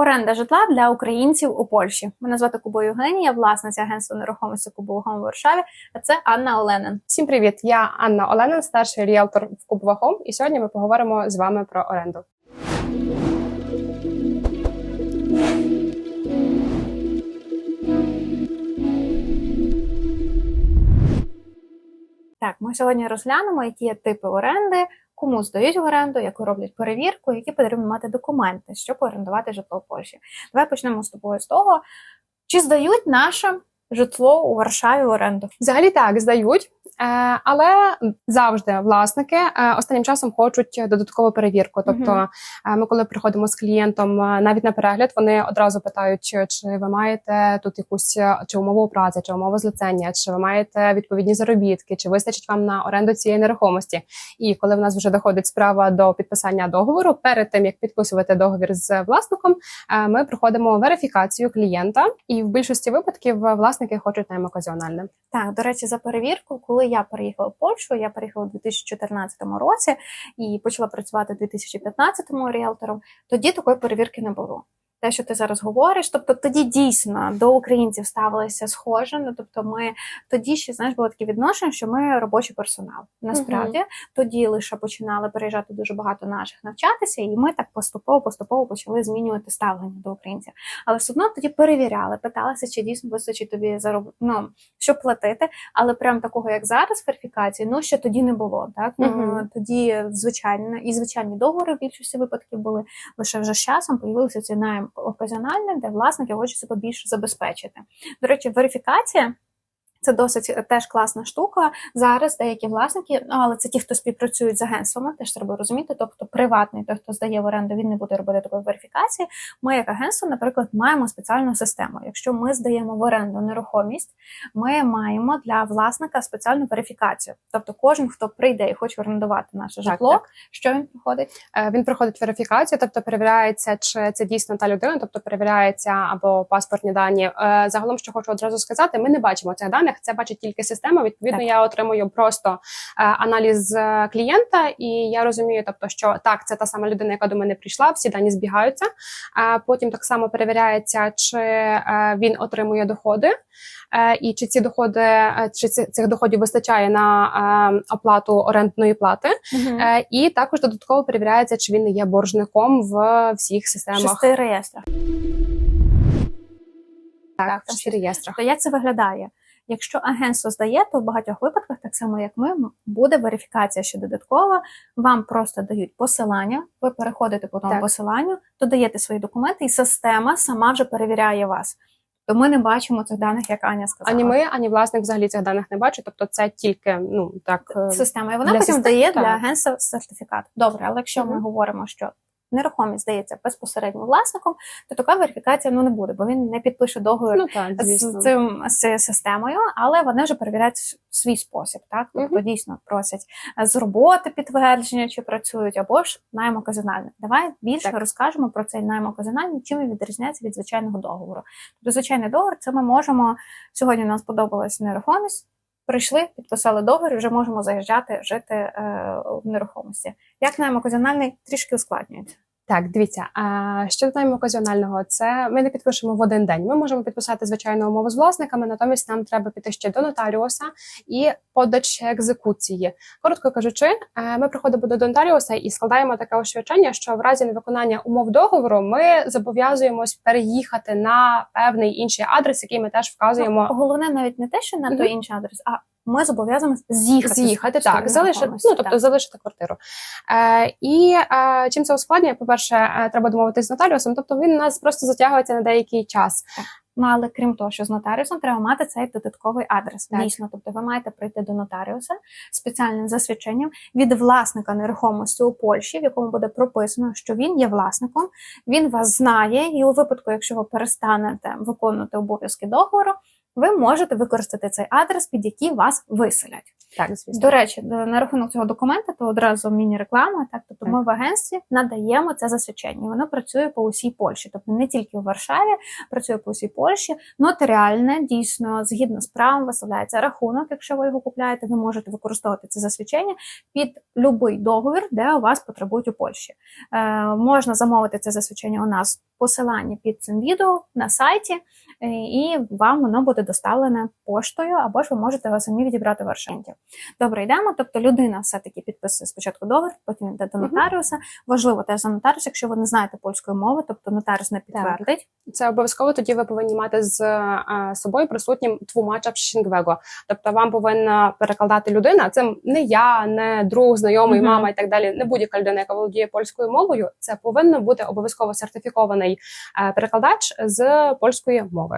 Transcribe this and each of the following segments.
Оренда житла для українців у Польщі. Мене звати Кубо Євгенія, власниця агентства нерухомості Кубо Гом у Варшаві. А це Анна Оленен. Всім привіт! Я Анна Оленин, старший ріелтор в Кубова Хом, і сьогодні ми поговоримо з вами про оренду. Так, ми сьогодні розглянемо, які є типи оренди, кому здають в оренду, яку роблять перевірку, які потрібно мати документи, щоб орендувати житло в Польщі. Давай почнемо з тобою з того, чи здають наше житло у Варшаві в оренду. Взагалі так здають, але завжди власники е, останнім часом хочуть додаткову перевірку. Тобто, е, ми, коли приходимо з клієнтом е, навіть на перегляд, вони одразу питають, чи, ви маєте тут якусь е, чи умову праці, чи умову злицення, чи ви маєте відповідні заробітки, чи вистачить вам на оренду цієї нерухомості. І коли в нас вже доходить справа до підписання договору, перед тим як підписувати договір з власником, е, ми проходимо верифікацію клієнта, і в більшості випадків е, власники хочуть найм оказіональне. Так, до речі, за перевірку, коли я переїхала в Польщу, я переїхала у 2014 році і почала працювати у 2015 ріелтором, тоді такої перевірки не було. Те, що ти зараз говориш, тобто тоді дійсно до українців ставилися схоже. Ну тобто, ми тоді ще знаєш було таке відношення, що ми робочий персонал. Насправді тоді лише починали переїжджати дуже багато наших навчатися, і ми так поступово поступово почали змінювати ставлення до українців. Але все одно тоді перевіряли, питалися, чи дійсно вистачить тобі зароб... ну, щоб платити. Але прям такого, як зараз, верифікації, ну ще тоді не було. Так Мгм. тоді звичайно і звичайні договори в більшості випадків були лише вже з часом появився цей найм оказіональний, де власники хочуть себе більше забезпечити. До речі, верифікація. Це досить е, теж класна штука. Зараз деякі власники, ну але це ті, хто співпрацюють з агентствами, теж треба розуміти. Тобто, приватний той, хто здає в оренду, він не буде робити такої верифікації. Ми, як агентство, наприклад, маємо спеціальну систему. Якщо ми здаємо в оренду нерухомість, ми маємо для власника спеціальну верифікацію. Тобто, кожен, хто прийде і хоче орендувати наше житло, так. що він проходить? Е, Він проходить верифікацію, тобто перевіряється, чи це дійсно та людина, тобто перевіряється або паспортні дані. Е, Загалом, що хочу одразу сказати, ми не бачимо цих даних. Це бачить тільки система. Відповідно, Так. я отримую просто е, аналіз е, клієнта, і я розумію, тобто, що так, це та сама людина, яка до мене прийшла. Всі дані збігаються. А потім так само перевіряється, чи е, він отримує доходи, е, і чи ці доходи, е, чи цих доходів вистачає на е, оплату орендної плати. Е, І також додатково перевіряється, чи він не є боржником в всіх системах шести реєстрах. так, так, в шести реєстрах. То як це виглядає? Якщо агентство здає, то в багатьох випадках, так само як ми, буде верифікація ще додаткова. Вам просто дають посилання, ви переходите по тому Так. посиланню, додаєте свої документи, і система сама вже перевіряє вас. То ми не бачимо цих даних, як Аня сказала. Ані ми, ані власник взагалі цих даних не бачить. Тобто, це тільки ну так е, система, і вона для потім систем- дає так. для агентства сертифікат. Добре, але якщо ми говоримо, що нерухомість здається безпосередньо власником, то така верифікація ну не буде, бо він не підпише договір ну так, з цим з системою, але вони вже перевіряють свій спосіб. Так, тобто Мгм. дійсно просять е, з роботи підтвердження, чи працюють, або ж найм оказіональний. Давай більше Так. розкажемо про цей найм оказіональний, чим він відрізняється від звичайного договору. Тобто, звичайний договор це ми можемо сьогодні. Нам сподобалась нерухомість. Прийшли, підписали договір, вже можемо заїжджати жити е, в нерухомості. Як найм оказіональний трішки ускладнюється. Так, дивіться, а щодо найму оказіонального, це ми не підпишемо в один день. Ми можемо підписати звичайну умову з власниками, натомість нам треба піти ще до нотаріуса і подач екзекуції. Коротко кажучи, е, ми приходимо до нотаріуса і складаємо таке освячення, що в разі невиконання умов договору ми зобов'язуємось переїхати на певний інший адрес, який ми теж вказуємо. Ну, головне навіть не те, що на той інший адрес, а ми зобов'язані з'їхати. З'їхати так, залишити, ну тобто Так. залишити квартиру. Е, і е, чим це ускладнює? По-перше, е, треба домовитись з нотаріусом, тобто він у нас просто затягується на деякий час. Ну, але крім того, що з нотаріусом треба мати цей додатковий адрес. Так. Дійсно, тобто ви маєте прийти до нотаріуса спеціальним засвідченням від власника нерухомості у Польщі, в якому буде прописано, що він є власником, він вас знає, і у випадку, якщо ви перестанете виконувати обов'язки договору, ви можете використати цей адрес, під який вас виселять. Так, звісно. До речі, на рахунок цього документа, то одразу міні-реклама. Так, тобто Так. ми в агентстві надаємо це засвідчення. Воно працює по усій Польщі, тобто не тільки у Варшаві, працює по усій Польщі. Нотаріальне дійсно згідно з правом виставляється рахунок. Якщо ви його купляєте, ви можете використовувати це засвідчення під будь-який договір, де у вас потребують у Польщі. Е, можна замовити це засвідчення у нас посилання під цим відео на сайті, е, і вам воно буде доставлене поштою, або ж ви можете його самі відібрати в Аршенті. Добре, йдемо. Тобто людина все-таки підписує спочатку договір, потім йде до нотаріуса. Важливо теж за нотаріус, якщо ви не знаєте польської мови, тобто нотаріус не підтвердить. Це обов'язково тоді ви повинні мати з е, собою присутнім твумача пшінгвего. Тобто вам повинна перекладати людина. Це не я, не друг, знайомий, мама і так далі. Не будь-яка людина, яка володіє польською мовою. Це повинен бути обов'язково сертифікований е, перекладач з польської мови.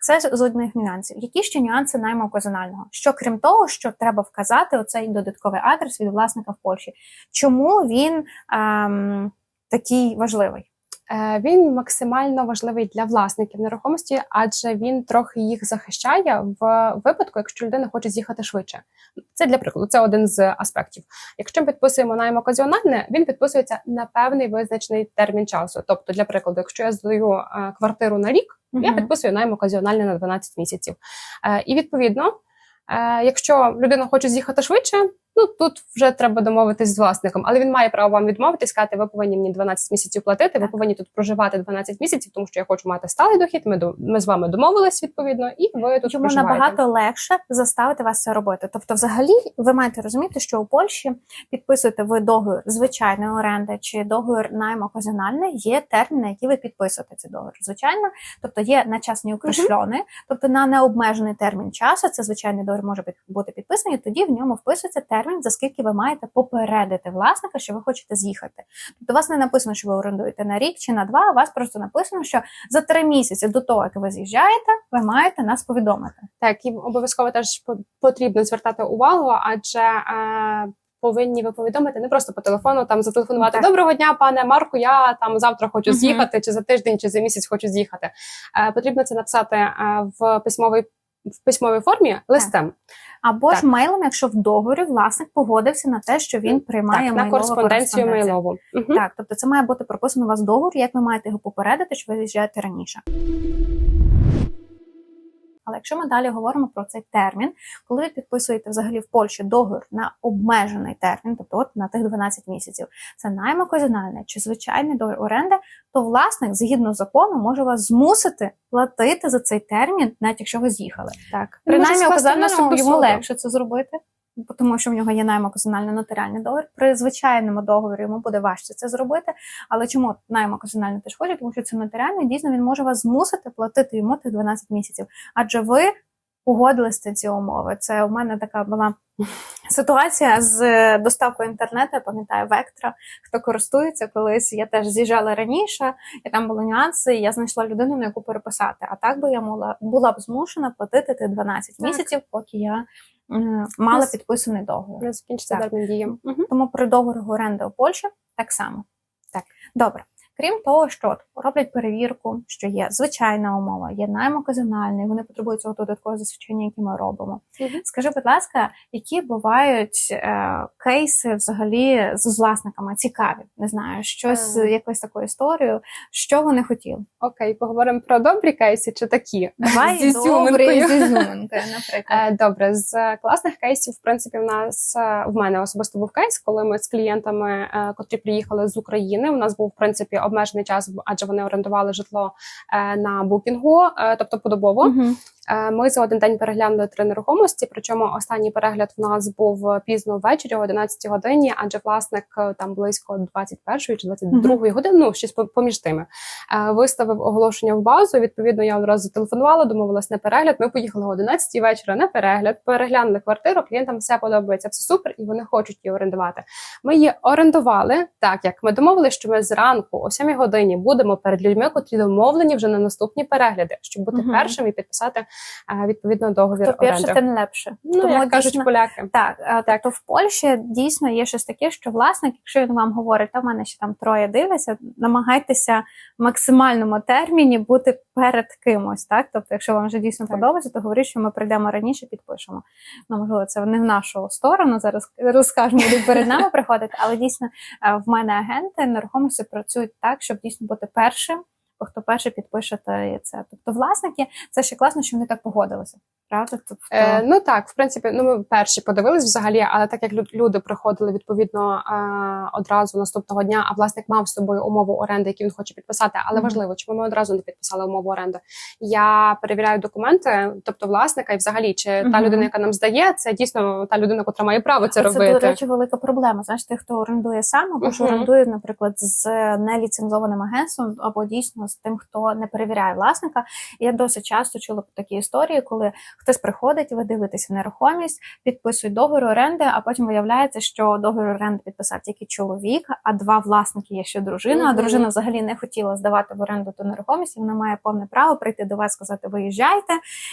Це з одних нюансів. Які ще нюанси найму оказіонального? Що крім того, що треба вказати оцей додатковий адрес від власника в Польщі? Чому він ем, такий важливий? Е, Він максимально важливий для власників нерухомості, адже він трохи їх захищає в випадку, якщо людина хоче з'їхати швидше. Це для прикладу, це один з аспектів. Якщо ми підписуємо найм оказіональне, він підписується на певний визначений термін часу. Тобто, для прикладу, якщо я здаю е, квартиру на рік, я підписую найм оказіональний на 12 місяців. Е, І відповідно, е, якщо людина хоче з'їхати швидше, ну тут вже треба домовитись з власником, але він має право вам відмовити, сказати, ви повинні мені 12 місяців платити, ви повинні тут проживати 12 місяців, тому що я хочу мати сталий дохід. Ми ми з вами домовились відповідно, і ви тут Йому проживаєте. набагато легше заставити вас це робити. Тобто, взагалі, ви маєте розуміти, що у Польщі підписуєте ви договір звичайної оренди чи договір найму оказіональний, є терміни, які ви підписуєте цей договір. Звичайно, тобто є на час неукресльоний, тобто на необмежений термін часу. Це звичайний договір може бути підписаний. Тоді в ньому вписується термін, за скільки ви маєте попередити власника, що ви хочете з'їхати. Тобто, у вас не написано, що ви орендуєте на рік чи на два. У вас просто написано, що за три місяці до того, як ви з'їжджаєте, ви маєте нас повідомити. Так, і обов'язково теж по- потрібно звертати увагу, адже е, повинні ви повідомити не просто по телефону, там зателефонувати Так. Доброго дня, пане Марку. Я там завтра хочу з'їхати, чи за тиждень, чи за місяць хочу з'їхати. Е, потрібно це написати е, в письмовій в письмовій формі листем. Або Так. ж мейлом, якщо в договорі власник погодився на те, що він приймає так, на кореспонденцію мейлову. Угу. Так, тобто це має бути прописано у вас договор, як ви маєте його попередити, що ви з'їжджаєте раніше. Але якщо ми далі говоримо про цей термін, коли ви підписуєте взагалі в Польщі договір на обмежений термін, тобто от на тих 12 місяців, це найм оказіональний чи звичайний договір оренди, то власник згідно закону може вас змусити платити за цей термін, навіть якщо ви з'їхали. Так, Принаймні, до йому легше це зробити, тому що в нього є наймо-оказальний нотаріальний договір. При звичайному договорі йому буде важче це зробити. Але чому наймо-оказальний теж хоче? Тому що це нотаріальний, дійсно він може вас змусити платити йому тих 12 місяців. Адже ви погодились на ці умови. Це у мене така була ситуація з доставкою інтернету. Я пам'ятаю Вектора. Хто користується колись? Я теж з'їжджала раніше, і там були нюанси. І я знайшла людину, на яку переписати. А так би я могла була б змушена платити ті 12 Так. місяців, поки я мала підписаний договір. Не закінчиться термін дії. Мгм. Тому при договору оренди у Польщі так само. Так. Добре. Крім того, що роблять перевірку, що є звичайна умова, є найм оказіональний, вони потребують цього додаткового засвідчення, яке ми робимо. Мгм. Скажи, будь ласка, які бувають е, кейси взагалі з власниками цікаві? Не знаю, щось Е. якусь таку історію, що вони хотіли? Окей, поговоримо про добрі кейси чи такі. Давай З ізюминкою. добре, з наприклад. Е, Добре, з класних кейсів, в принципі, в нас е, в мене особисто був кейс, коли ми з клієнтами, е, котрі приїхали з України. У нас був в принципі обмежений час, адже вони орендували житло е, на букінгу, е, тобто подобово. Мгм. Е, Ми за один день переглянули три нерухомості. Причому останній перегляд в нас був пізно ввечері, о 11 годині, адже власник там близько 21 чи 22 години, ну щось по- поміж тими. Виставив оголошення в базу. Відповідно, я одразу телефонувала, домовилась на перегляд. Ми поїхали о 11 вечора на перегляд, переглянули квартиру. Клієнтам все подобається, все супер, і вони хочуть її орендувати. Ми її орендували так, як ми домовилися, що ми зранку о 7 годині будемо перед людьми, котрі домовлені вже на наступні перегляди, щоб бути Мгм. першим і підписати е, відповідно договір То перше, тим лепше. Ну, Тому як кажуть поляки. Так, е, тобто в Польщі дійсно є щось таке, що власник, якщо він вам говорить, та в мене ще там троє дивляться, намагайтеся в максимальному терміні бути перед кимось. Так, тобто, якщо вам вже дійсно Так. подобається, то говоріть, що ми прийдемо раніше, підпишемо. Ну можливо, це не в нашу сторону. Зараз розкажемо, перед нами приходити, але дійсно е, в мене агенти нерухомості працюють так, щоб дійсно бути першим. бо Хто перший підпише це. Тобто, власники, це ще класно, що вони так погодилися. Правда? Тобто, Е, ну так, в принципі, ну ми перші подивились взагалі, але так як лю- люди приходили відповідно е, одразу наступного дня, а власник мав з собою умову оренди, які він хоче підписати. Але Мгм. важливо, чому ми одразу не підписали умову оренди. Я перевіряю документи, тобто власника, і взагалі, чи та людина, яка нам здає, це дійсно та людина, яка має право це Це, робити. до речі, велика проблема. Знаєш, тих, хто орендує сам, або ж Мгм. орендує, наприклад, з неліцензованим агентством, або дійсно з тим, хто не перевіряє власника. Я досить часто чула такі історії, коли хтось приходить, ви дивитеся нерухомість, підписують договір оренди, а потім виявляється, що договір оренди підписав тільки чоловік, а два власники є ще дружина. А дружина взагалі не хотіла здавати в оренду ту нерухомість. і Вона має повне право прийти до вас, сказати, виїжджайте.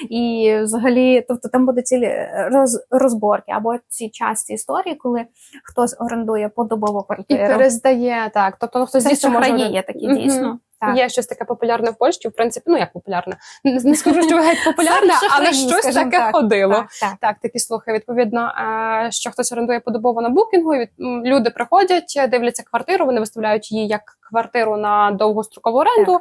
І взагалі, тобто там будуть цілі роз, розборки, або ці часті історії, коли хтось орендує подобову І квартиру. перездає так. Тобто, хтось дійсно може є такі, Мгм. дійсно. Так. Є щось таке популярне в Польщі, в принципі, ну як популярне. Не, скажу, що геть популярне, але щось таке так. ходило. Так, так. Так, такі слухи. Відповідно, е, що хтось орендує подобово на букінгу. Люди приходять, дивляться квартиру, вони виставляють її як квартиру на довгострокову оренду.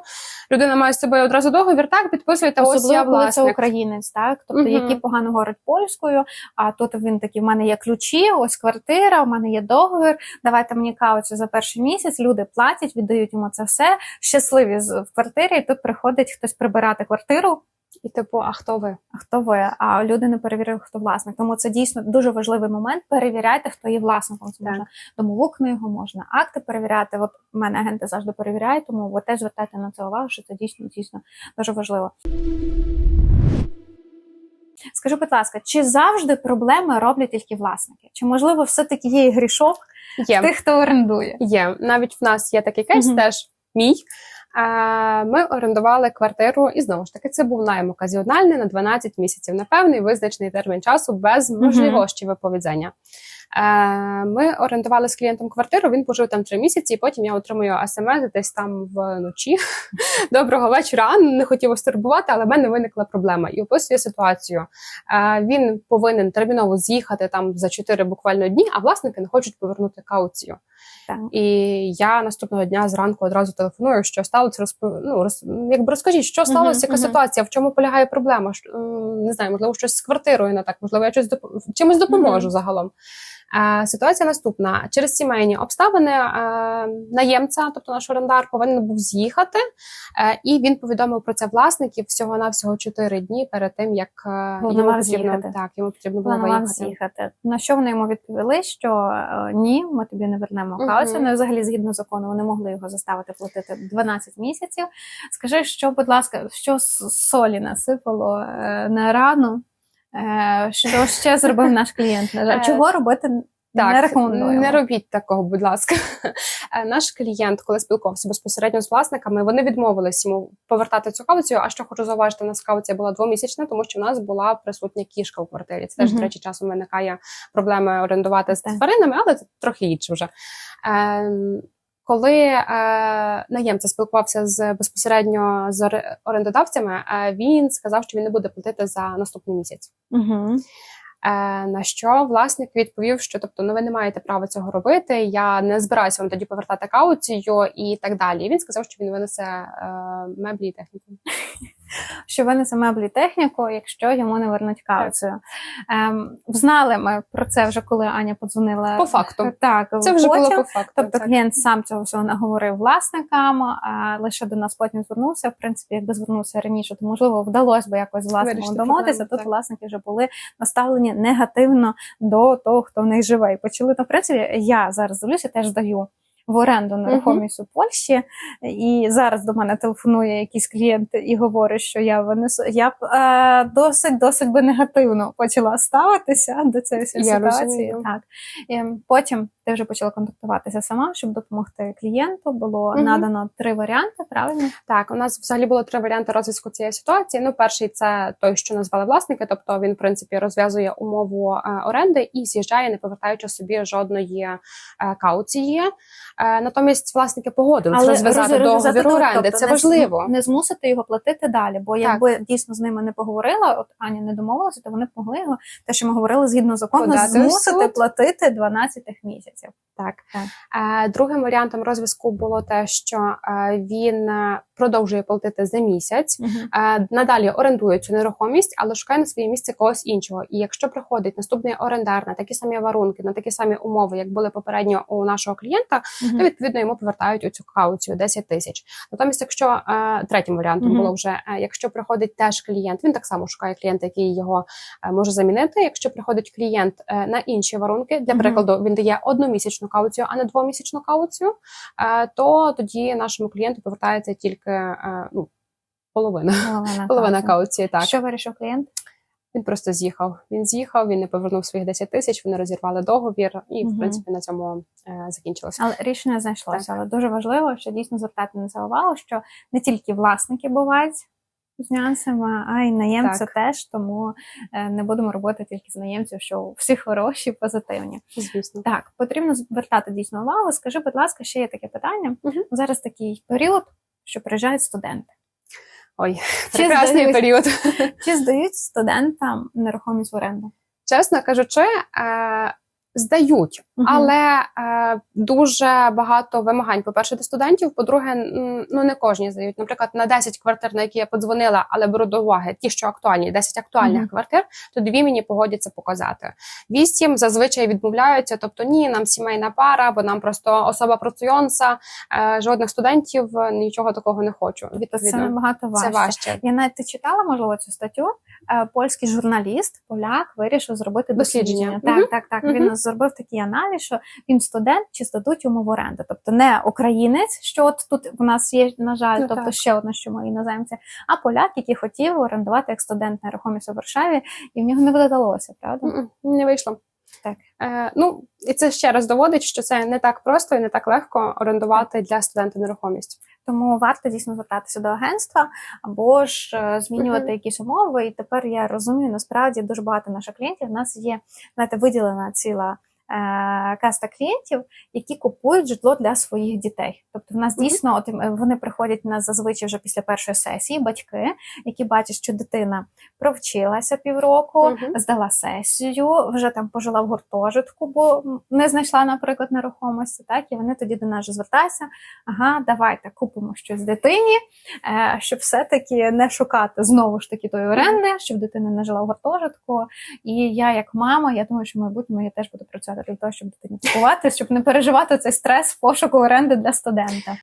Людина має з собою одразу договір. Так, підписуєте, ось я власник. коли це українець, так тобто, угу. які погано говорить польською, а тут він такий: в мене є ключі, ось квартира, у мене є договір. Давайте мені кауцію за перший місяць. Люди платять, віддають йому це все. Щасливі в квартирі. І тут приходить хтось прибирати квартиру. І типу, а хто ви? А хто ви? А люди не перевіряють, хто власник. Тому це дійсно дуже важливий момент. Перевіряйте, хто є власником. Це можна домову книгу, можна акти перевіряти. От мене агенти завжди перевіряють, тому ви теж звертайте на це увагу, що це дійсно дійсно дуже важливо. Скажи, будь ласка, чи завжди проблеми роблять тільки власники? Чи можливо все-таки є грішок Є. тих, хто орендує? Є. Навіть в нас є такий кейс, Мгм. теж мій. Ми орендували квартиру, і знову ж таки, це був найм оказіональний на 12 місяців на певний визначений термін часу без можливості виповідання. Е, Ми орендували з клієнтом квартиру, він пожив там три місяці, і потім я отримую смс десь там вночі. Доброго вечора. Не хотів вас турбувати, але в мене виникла проблема. І описує ситуацію. Він повинен терміново з'їхати там за 4 буквально дні, а власники не хочуть повернути кауцію. Так. І я наступного дня зранку одразу телефоную, що сталося, розп... ну, роз... якби розкажіть, що сталося, яка мгм. ситуація, в чому полягає проблема? Не знаю, можливо, щось з квартирою не так, можливо, я щось доп... чимось допоможу Мгм. загалом. Ситуація наступна: через сімейні обставини е, наємця, тобто наш орендар, повинен був з'їхати, е, і він повідомив про це власників всього навсього 4 дні перед тим, як е, Планував йому потрібно з'їхати. так, йому потрібно було Планував виїхати. з'їхати. На що вони йому відповіли? Що ні, ми тобі не вернемо Мгм. кауцію. Ну, взагалі, згідно закону, вони могли його заставити платити 12 місяців. Скажи, що, будь ласка, що солі насипало на рану? Е, що ще зробив наш клієнт? На жаль, Е, Чого робити не рекомендуємо? не робіть такого, будь ласка. Е, Наш клієнт, коли спілкувався безпосередньо з власниками, вони відмовились йому повертати цю кауцію. А що хочу зауважити, у нас кауція була двомісячна, тому що в нас була присутня кішка у квартирі. Це теж, до речі, часом виникає проблеми орендувати з тваринами, але це трохи інше вже. Е, коли е, наємця спілкувався з безпосередньо з орендодавцями, е, він сказав, що він не буде платити за наступний місяць. Угу. Е, на що власник відповів, що тобто, ну ви не маєте права цього робити. Я не збираюся вам тоді повертати кауцію і так далі. І він сказав, що він винесе е, меблі і техніку. Що винесе меблі техніку, якщо йому не вернуть кауцію. Ем, знали ми про це вже, коли Аня подзвонила. По факту. Так, Це вже потім. було по факту. Тобто так. клієнт сам цього всього наговорив власникам, а лише до нас потім звернувся. В принципі, якби звернувся раніше, то можливо вдалося би якось з власником домовитися. Тут так. власники вже були наставлені негативно до того, хто в них живе. І почали, в принципі, я зараз дивлюся, теж здаю в оренду нерухомість у Польщі, і зараз до мене телефонує якийсь клієнт і говорить, що я винесу. Я б е, досить досить би негативно почала ставитися до цієї всієї Я ситуації. Так і потім ти вже почала контактуватися сама, щоб допомогти клієнту. Було надано три варіанти. Правильно? Так, у нас взагалі було три варіанти розв'язку цієї ситуації. Ну, перший це той, що назвали власники, тобто він, в принципі, розв'язує умову е, оренди і з'їжджає, не повертаючи собі жодної е, кауції. Е, натомість власники погодилися розв'язати роз- розв'язати договір оренди. тобто це не з- важливо. Не змусити його платити далі. Бо Так. якби дійсно з ними не поговорила, от Аня не домовилася, то вони б могли його те, що ми говорили згідно закону, Подати змусити платити 12 місяців. Так. Так. Е, другим варіантом розв'язку було те, що е, він продовжує платити за місяць. Е, Надалі орендує цю нерухомість, але шукає на своє місце когось іншого. І якщо приходить наступний орендар на такі самі варунки, на такі самі умови, як були попередньо у нашого клієнта, Мгм. то відповідно йому повертають оцю кауцію 10 тисяч. Натомість, якщо е, третім варіантом Мгм. було вже, е, якщо приходить теж клієнт, він так само шукає клієнта, який його е, може замінити. Якщо приходить клієнт на інші варунки, для прикладу, він дає одномісячну кауцію, а не двомісячну кауцію, то тоді нашому клієнту повертається тільки ну, половина. Половина, Половина кауції, так. Що вирішив клієнт? Він просто з'їхав. Він з'їхав, він не повернув своїх 10 тисяч, вони розірвали договір, і, Мгм. в принципі, на цьому е, закінчилося. Але рішення знайшлося. Але дуже важливо, що дійсно звертати на це увагу, що не тільки власники бувають з нюансами, а й наємці теж. Тому е, не будемо робити тільки з наємців, що всі хороші, позитивні. Звісно. Так, потрібно звертати дійсно увагу. Скажи, будь ласка, ще є таке питання. Мгм. Зараз такий період, що приїжджають студенти. Ой, Чи прекрасний здають- період. Чи здають студентам нерухомість в оренду? Чесно кажучи, е, здають, Мгм. але е, дуже багато вимагань. По-перше, до студентів. По-друге, ну не кожні здають. Наприклад, на 10 квартир, на які я подзвонила, але беру до уваги ті, що актуальні, 10 актуальних Мгм. квартир, то дві мені погодяться показати. Вісім зазвичай відмовляються, тобто ні, нам сімейна пара, бо нам просто особа працюєнса, е, жодних студентів, е, нічого такого не хочу. Тобто це Відповідно, набагато важче. це важче. Я навіть читала, можливо, цю статтю. Е, Польський журналіст, поляк, вирішив зробити дослідження. Дослідження. Так, Мгм. так, так. Він зробив такий аналіз, що він студент чи здадуть йому в оренду. Тобто не українець, що от тут в нас є, на жаль, Ну, тобто так. ще одне, що ми іноземці, а поляк, який хотів орендувати як студент нерухомість у Варшаві, і в нього не вдалося, правда? Не вийшло. Так. Е, ну, і це ще раз доводить, що це не так просто і не так легко орендувати для студента нерухомість. Тому варто дійсно звертатися до агентства або ж змінювати змінювати Мгм. якісь умови. І тепер я розумію, насправді дуже багато наших клієнтів. У нас є знаєте, виділена ціла. Е, Каста клієнтів, які купують житло для своїх дітей. Тобто, в нас дійсно от вони приходять на зазвичай вже після першої сесії, батьки, які бачать, що дитина провчилася півроку, здала сесію, вже там пожила в гуртожитку, бо не знайшла, наприклад, нерухомості. Так, і вони тоді до нас звертаються. Ага, давайте купимо щось дитині, е, щоб все-таки не шукати знову ж таки тої оренди, щоб дитина не жила в гуртожитку. І я, як мама, я думаю, що в майбутньому я теж буду працювати для того, щоб дитині купувати, щоб не переживати цей стрес пошуку оренди для студента.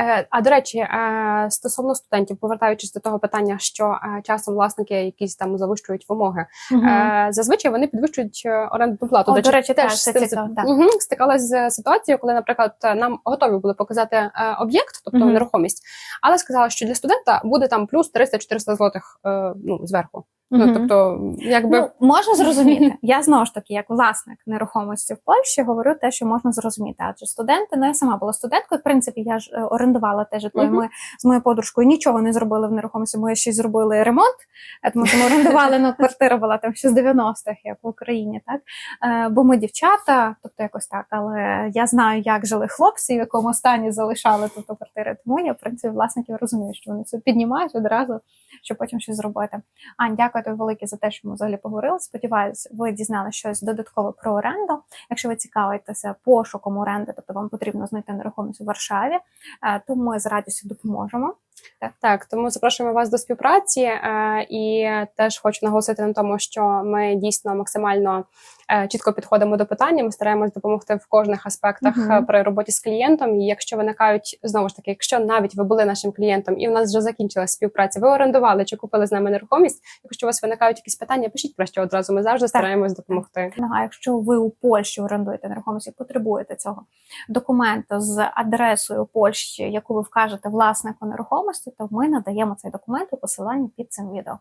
Е, а до речі, е, стосовно студентів, повертаючись до того питання, що е, часом власники якісь там завищують вимоги, е, зазвичай вони підвищують орендну плату. О, до речі, теж це цікаво, так. Мгм. стикалась з ситуацією, коли, наприклад, нам готові були показати об'єкт, тобто Мгм. нерухомість, але сказала, що для студента буде там плюс 300-400 злотих ну, зверху. Ну, тобто, якби Ну, можна зрозуміти. Я знову ж таки, як власник нерухомості в Польщі, говорю те, що можна зрозуміти. Адже студенти, ну я сама була студенткою. В принципі, я ж е, орендувала те житло. Ми з моєю подружкою нічого не зробили в нерухомості. Ми ще зробили ремонт, е, тому що ми орендували ну, квартира була там ще з 90-х, як в Україні, так Е, бо ми дівчата, тобто якось так. Але я знаю, як жили хлопці, в якому стані залишали тут квартири. Тому я в принципі власників розумію, що вони це піднімають одразу, щоб потім щось зробити. Ань, дякую тобі велике за те, що ми взагалі поговорили. Сподіваюсь, ви дізналися щось додаткове про оренду. Якщо ви цікавитеся пошуком оренди, тобто вам потрібно знайти нерухомість у Варшаві, е, то ми з радістю допоможемо. Так. Так, тому запрошуємо вас до співпраці е, і теж хочу наголосити на тому, що ми дійсно максимально е, чітко підходимо до питання. Ми стараємось допомогти в кожних аспектах Мгм. е, при роботі з клієнтом. І якщо виникають знову ж таки, якщо навіть ви були нашим клієнтом і у нас вже закінчилась співпраця, ви орендували чи купили з нами нерухомість. Якщо у вас виникають якісь питання, пишіть про що одразу. Ми завжди стараємось допомогти. Ну, а якщо ви у Польщі орендуєте нерухомість і потребуєте цього документу з адресою Польщі, яку ви вкажете власнику нерухомості, то ми надаємо цей документ у посиланні під цим відео.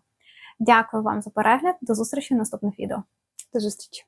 Дякую вам за перегляд. До зустрічі в наступних відео. До зустрічі.